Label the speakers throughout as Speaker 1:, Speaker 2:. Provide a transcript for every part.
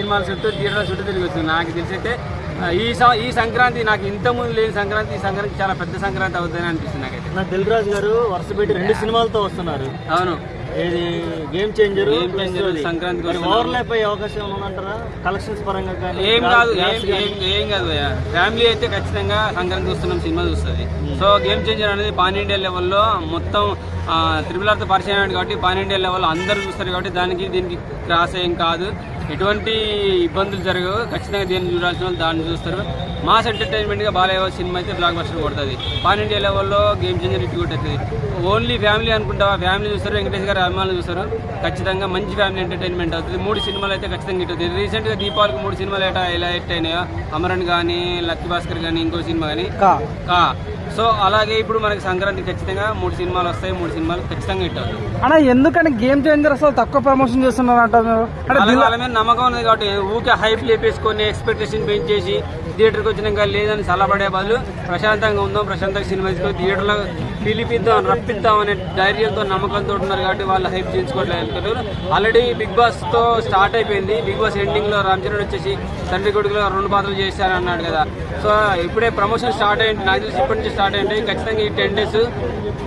Speaker 1: సినిమాల చుట్టూ థియేటర్ చుట్టూ తిరిగి వచ్చింది నాకు తెలిసి అయితే ఆ, ఈ ఈ సంక్రాంతి నాకు ఇంత ముందు లేని సంక్రాంతి ఈ సంక్రాంతి చాలా పెద్ద సంక్రాంతి అవుతుందని అనిపిస్తుంది నాకైతే.
Speaker 2: నా దిల్ రాజు గారు వరుస పెట్టి రెండు సినిమాలతో వస్తున్నారు.
Speaker 1: అవును.
Speaker 2: ఏది గేమ్ చేంజర్
Speaker 1: Game changer, సంక్రాంతికి వస్తున్నారు.
Speaker 2: ఓవర్ లైఫ్ అయ్యే అవకాశం ఉందంటారా? కలెక్షన్స్ పరంగా
Speaker 1: ఏం కాదు ఏం కాదు ఫ్యామిలీ అయితే ఖచ్చితంగా సంక్రాంతి చూస్తున్నాం సినిమా చూస్తుంది. సో గేమ్ చేంజర్ అనేది పాన్ ఇండియా లెవెల్లో మొత్తం త్రిపుల్ ఆర్తో పరిచయం కాబట్టి పాన్ ఇండియా లెవెల్లో అందరూ చూస్తారు కాబట్టి దానికి దీనికి క్రాస్ ఏం కాదు. ఎటువంటి ఇబ్బందులు జరగవు. ఖచ్చితంగా దేన్ని చూడాల్సిన వాళ్ళు దాన్ని చూస్తారు. మాస్ ఎంటర్టైన్మెంట్గా బాలయ్య సినిమా అయితే బ్లాక్ బస్టర్ కొడుతుంది. పాన్ ఇండియా లెవెల్లో గేమ్ చేంజర్ ఇటు కొట్టేస్తుంది ఓన్లీ ఫ్యామిలీ అనుకుంటావా? ఫ్యామిలీ చూస్తారు వెంకటేష్ గారు అభిమానులు చూస్తారు. ఖచ్చితంగా మంచి ఫ్యామిలీ ఎంటర్టైన్మెంట్ అవుతుంది. మూడు సినిమాలు అయితే ఖచ్చితంగా ఇటు రీసెంట్గా దీపావళికి మూడు సినిమాలు ఎలా హిట్ అయినాయో? అమరన్ కానీ లక్కీ భాస్కర్ కానీ ఇంకో సినిమా కానీ కా. సో అలాగే ఇప్పుడు మనకి సంక్రాంతి ఖచ్చితంగా మూడు సినిమాలు వస్తాయి మూడు సినిమాలు ఖచ్చితంగా అవుతాయి.
Speaker 3: అన్న ఎందుకని గేమ్ చేంజర్ అసలు తక్కువ ప్రమోషన్ చేస్తున్నారు అంటారు
Speaker 1: వాళ్ళ మీద నమ్మకం ఉంది కాబట్టి ఊకే హైప్ లేపేసుకొని ఎక్స్పెక్టేషన్ పెంచేసి థియేటర్కి వచ్చినాక లేదని సలహపడే బదులు ప్రశాంతంగా ఉందాం ప్రశాంతంగా సినిమా తీసుకొని థియేటర్లో పిలిపిద్దాం రప్పిద్దాం అనే ధైర్యంతో నమ్మకంతో ఉన్నారు కాబట్టి వాళ్ళు హైప్ చేయించుకోవట్లేదు ఆల్రెడీ బిగ్ బాస్తో స్టార్ట్ అయిపోయింది. బిగ్ బాస్ ఎండింగ్లో రామ్ చరణ్ వచ్చేసి తండ్రి కొడుకులో రెండు పాత్రలు చేశారు అన్నాడు కదా. సో ఇప్పుడే ప్రమోషన్ స్టార్ట్ అయ్యింది నాకు తెలిసి ఇప్పటి నుంచి స్టార్ట్ అయ్యింది ఖచ్చితంగా ఈ టెన్ డేస్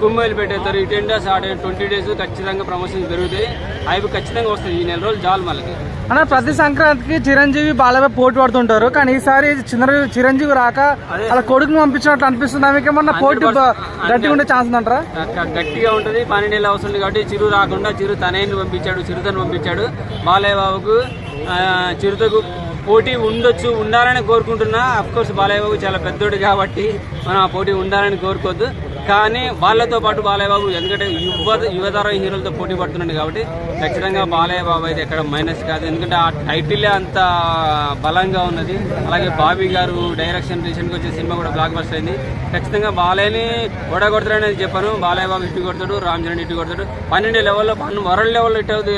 Speaker 1: కుంభైలు పెట్టేస్తారు. ఈ ten days start twenty days ఖచ్చితంగా ప్రమోషన్ జరుగుతాయి. అవి ఖచ్చితంగా వస్తాయి. ఈ నెల రోజులు చాలు మనకి.
Speaker 3: అన్న ప్రతి సంక్రాంతికి చిరంజీవి బాలయ్య పోటీ పడుతుంటారు. కానీ ఈసారి చిన్న చిరంజీవి రాక. అలా కొడుకుని పంపించినట్లు అనిపిస్తుంది. ఆమెకి ఏమన్నా పోటీ గట్టిగా ఉండే ఛాన్స్ ఉందంటారా?
Speaker 1: గట్టిగా ఉంటుంది. పన్నెండేళ్ళు అవసరం లేదు కాబట్టి చిరు రాకుండా చిరు తనయ్యని పంపించాడు చిరుతను పంపించాడు. బాలయ్య బాబుకు చిరుతకు పోటీ ఉండొచ్చు ఉండాలని కోరుకుంటున్నా. అఫ్ కోర్స్ బాలయ్య బాబు చాలా పెద్దోడు కాబట్టి మనం ఆ పోటీ ఉండాలని కోరుకోవద్దు. కానీ వాళ్ళతో పాటు బాలయ్య బాబు ఎందుకంటే యువ యువతరం హీరోలతో పోటీ పడుతున్నాడు కాబట్టి ఖచ్చితంగా బాలయ్య బాబు అయితే ఎక్కడ మైనస్ కాదు. ఎందుకంటే ఆ టైటిలే అంత బలంగా ఉన్నది. అలాగే బాబీ గారు డైరెక్షన్ రీసెంట్గా వచ్చే సినిమా కూడా బ్లాక్ బస్టర్ అయింది. ఖచ్చితంగా బాలయ్యని ఓడగొడతాడని చెప్పాను. బాలయ్య బాబు ఇటు కొడతాడు రామ్ చరణ్ ఇటు కొడతాడు. పన్నెండు లెవెల్లో పన్ను వరల్డ్ లెవెల్లో ఇటు అవుతుంది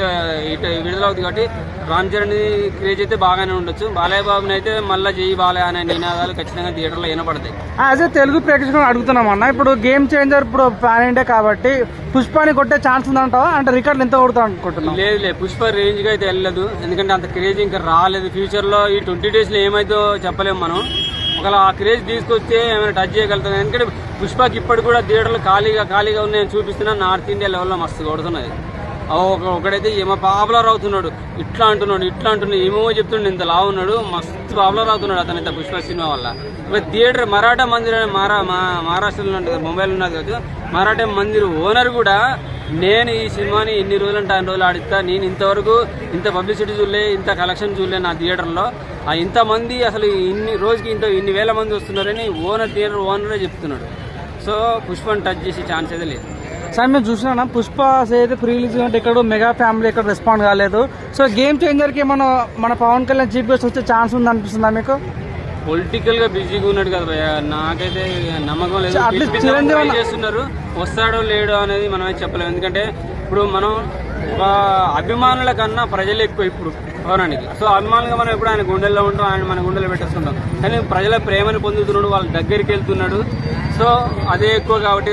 Speaker 1: ఇటు విడుదలవుతుంది కాబట్టి రామ్ చరణ్ క్రేజ్ అయితే బాగానే ఉండొచ్చు. బాలయ్య బాబుని అయితే మళ్ళీ జై బాలయ్య అనే నినాదాలు ఖచ్చితంగా థియేటర్లో వినపడతాయి.
Speaker 3: యాజ్ ఏ తెలుగు ప్రేక్షకులు అడుగుతున్నాం అన్న. ఇప్పుడు గేమ్ చేంజర్ ఇప్పుడు ఫ్యాన్ ఇండే కాబట్టి పుష్పాని కొట్టే ఛాన్స్ ఉందంటావా? అంటే రికార్డులు ఎంత కొడతా అనుకుంటున్నాం
Speaker 1: లేదు లేదు. పుష్ప రేంజ్గా అయితే వెళ్ళదు. ఎందుకంటే అంత క్రేజ్ ఇంకా రాలేదు. ఫ్యూచర్లో ఈ ట్వంటీ డేస్లో ఏమైతే చెప్పలేము మనం. ఒకవేళ ఆ క్రేజ్ తీసుకొస్తే ఏమైనా టచ్ చేయగలుగుతుంది ఎందుకంటే పుష్పకి ఇప్పటికి కూడా థియేటర్లు ఖాళీగా ఖాళీగా ఉన్నాయని చూపిస్తున్నా. నార్త్ ఇండియా లెవెల్లో మస్తు కొడుతున్నాయి ఒకడైతే ఏమో పాపులర్ అవుతున్నాడు ఇట్లా అంటున్నాడు ఇట్లా అంటున్నాడు ఏమో చెప్తుండే ఇంత లావు ఉన్నాడు మస్తు పాపులర్ అవుతున్నాడు అతను ఇంత పుష్ప సినిమా వల్ల. ఇప్పుడు థియేటర్ మరాఠా మందిర్ అనే మా- మహారాష్ట్రలో ఉంటుంది ముంబైలో ఉన్నది కాదు మరాఠా మందిర్ ఓనర్ కూడా నేను ఈ సినిమాని ఎన్ని రోజులు అంటే అన్ని రోజులు ఆడిస్తా నేను ఇంతవరకు ఇంత పబ్లిసిటీ చూడలే ఇంత కలెక్షన్ చూడలే నా థియేటర్లో. ఆ ఇంతమంది అసలు ఇన్ని రోజుకి ఇంత ఇన్ని వేల మంది వస్తున్నారని ఓనర్ థియేటర్ ఓనరే చెప్తున్నాడు. సో పుష్పని టచ్ చేసే ఛాన్స్ అయితే లేదు.
Speaker 3: సార్ మేము చూసినా పుష్ప అయితే ప్రీ రిలీజ్ అంటే ఇక్కడ మెగా ఫ్యామిలీ ఇక్కడ రెస్పాండ్ కాలేదు. సో గేమ్ చేంజర్కి మన మన పవన్ కళ్యాణ్ చీఫ్ గెస్ట్ వచ్చే ఛాన్స్ ఉంది అనిపిస్తుందా మీకు?
Speaker 1: పొలిటికల్గా బిజీగా ఉన్నాడు కదా భయ్య. నాకైతే నమ్మకం లేదు. చేస్తున్నారు వస్తాడో లేడో అనేది మనమే చెప్పలేము ఎందుకంటే ఇప్పుడు మనం అభిమానుల కన్నా ప్రజలు ఎక్కువ ఇప్పుడు పవనానికి. సో అభిమానులుగా మనం ఎప్పుడు ఆయన గుండెల్లో ఉంటాం ఆయన మన గుండెల్లో పెట్టేస్తుంటాం. కానీ ప్రజల ప్రేమను పొందుతున్నాడు వాళ్ళ దగ్గరికి వెళ్తున్నాడు. సో అదే ఎక్కువ కాబట్టి